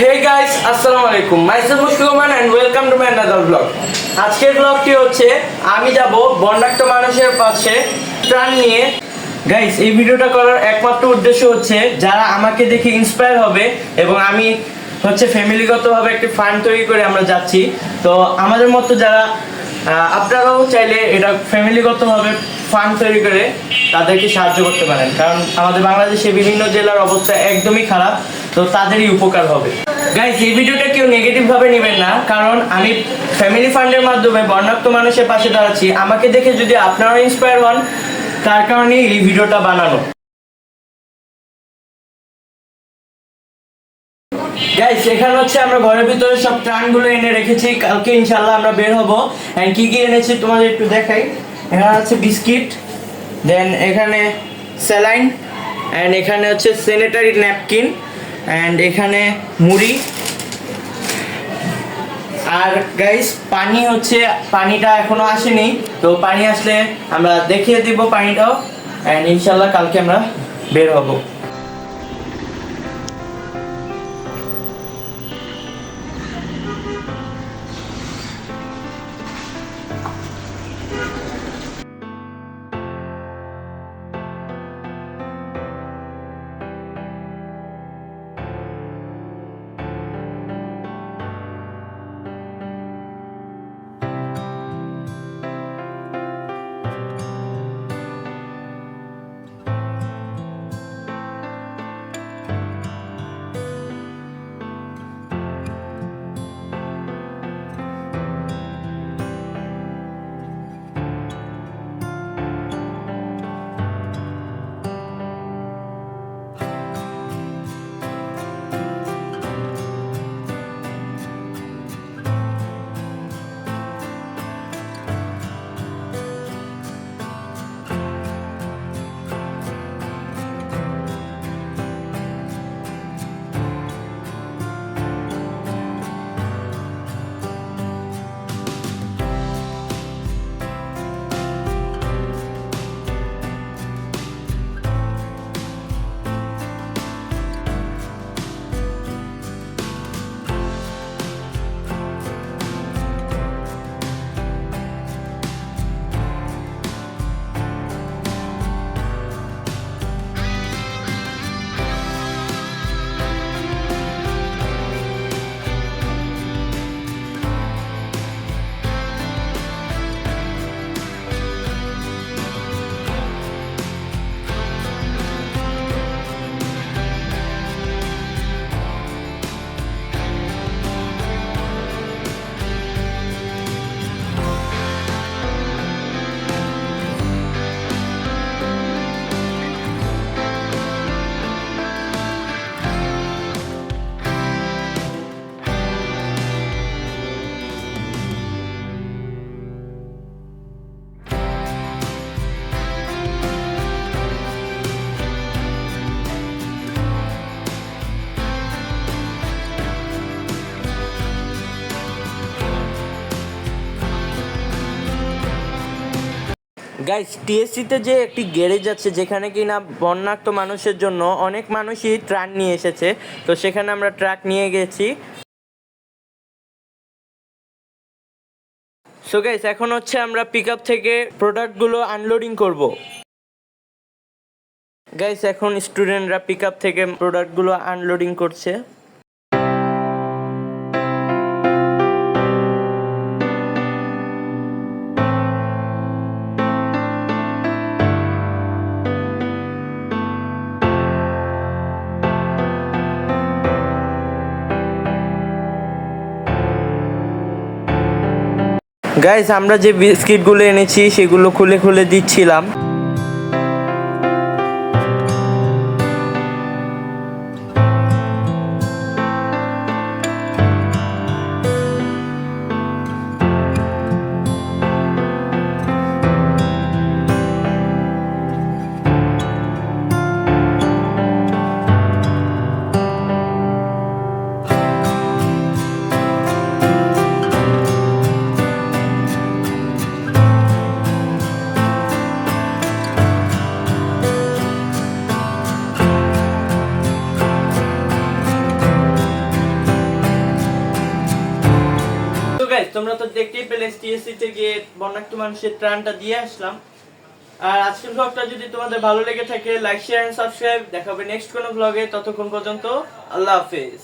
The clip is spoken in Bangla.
হে গাইস আসসালামু আলাইকুম myself মুশফিকুমান and welcome to my another blog আজকের ব্লগটি হচ্ছে, আমি যাব বন্যাক্ত মানুষের পাশে ত্রাণ নিয়ে। গাইস এই ভিডিওটা করার একমাত্র উদ্দেশ্য হচ্ছে, যারা আমাকে দেখে ইন্সপায়ার হবে এবং আমি হচ্ছে ফ্যামিলিগতভাবে একটি ফান্ড তৈরি করে আমরা যাচ্ছি। তো আমাদের মতো যারা আপনারাও চাইলে এটা ফ্যামিলিগতভাবে ফান্ড তৈরি করে তাদেরকে সাহায্য করতে পারেন। কারণ আমাদের বাংলাদেশে বিভিন্ন জেলার অবস্থা একদমই খারাপ। তো তাদেরই উপকার হবে। গাইস এই ভিডিওটা কেউ নেগেটিভ ভাবে নেবেন না, কারণ আমি ফ্যামিলি ফান্ডের মাধ্যমে বর্ণাক্ত মানুষের পাশে দাঁড়াচ্ছি। আমাকে দেখে যদি আপনারাও ইন্সপায়ার হন, তার কারণেই এই ভিডিওটা বানানো। গাইস এখানে হচ্ছে আমরা ঘরের ভিতরে সব ত্রাণগুলো এনে রেখেছি। কালকে ইনশাল্লাহ আমরা বের হব। এন্ড কি কি এনেছি তোমাদের একটু দেখাই। এখানে আছে বিস্কিট দেন এখানে স্যালাইন অ্যান্ড এখানে হচ্ছে স্যানিটারি ন্যাপকিন অ্যান্ড এখানে মুড়ি। আর গাইস পানি হচ্ছে, পানিটা এখনও আসেনি। তো পানি আসলে আমরা দেখিয়ে দিব পানিটাও। অ্যান্ড ইনশাল্লাহ কালকে আমরা বের হব। গাইস টিএসসিতে যে একটি গ্যারেজ আছে, যেখানে কিনা বন্যাক্ত মানুষের জন্য অনেক মানুষই ত্রাণ নিয়ে এসেছে, তো সেখানে আমরা ট্রাক নিয়ে গেছি। সো গাইস এখন হচ্ছে আমরা পিক থেকে প্রোডাক্টগুলো আনলোডিং করব। গাইস এখন স্টুডেন্টরা পিক থেকে প্রোডাক্টগুলো আনলোডিং করছে। গাইস আমরা যে বিস্কিটগুলো এনেছি সেগুলো খুলে খুলে দিচ্ছিলাম। তোমরা তো দেখতেই পেলে টিএসসি গিয়ে বন্যাক্ত মানুষের ত্রাণটা দিয়ে আসলাম। আর আজকের ব্লগটা যদি তোমাদের ভালো লেগে থাকে লাইক শেয়ার এন্ড সাবস্ক্রাইব দেখাবে নেক্সট কোনো ব্লগে ততক্ষণ পর্যন্ত আল্লাহ হাফেজ।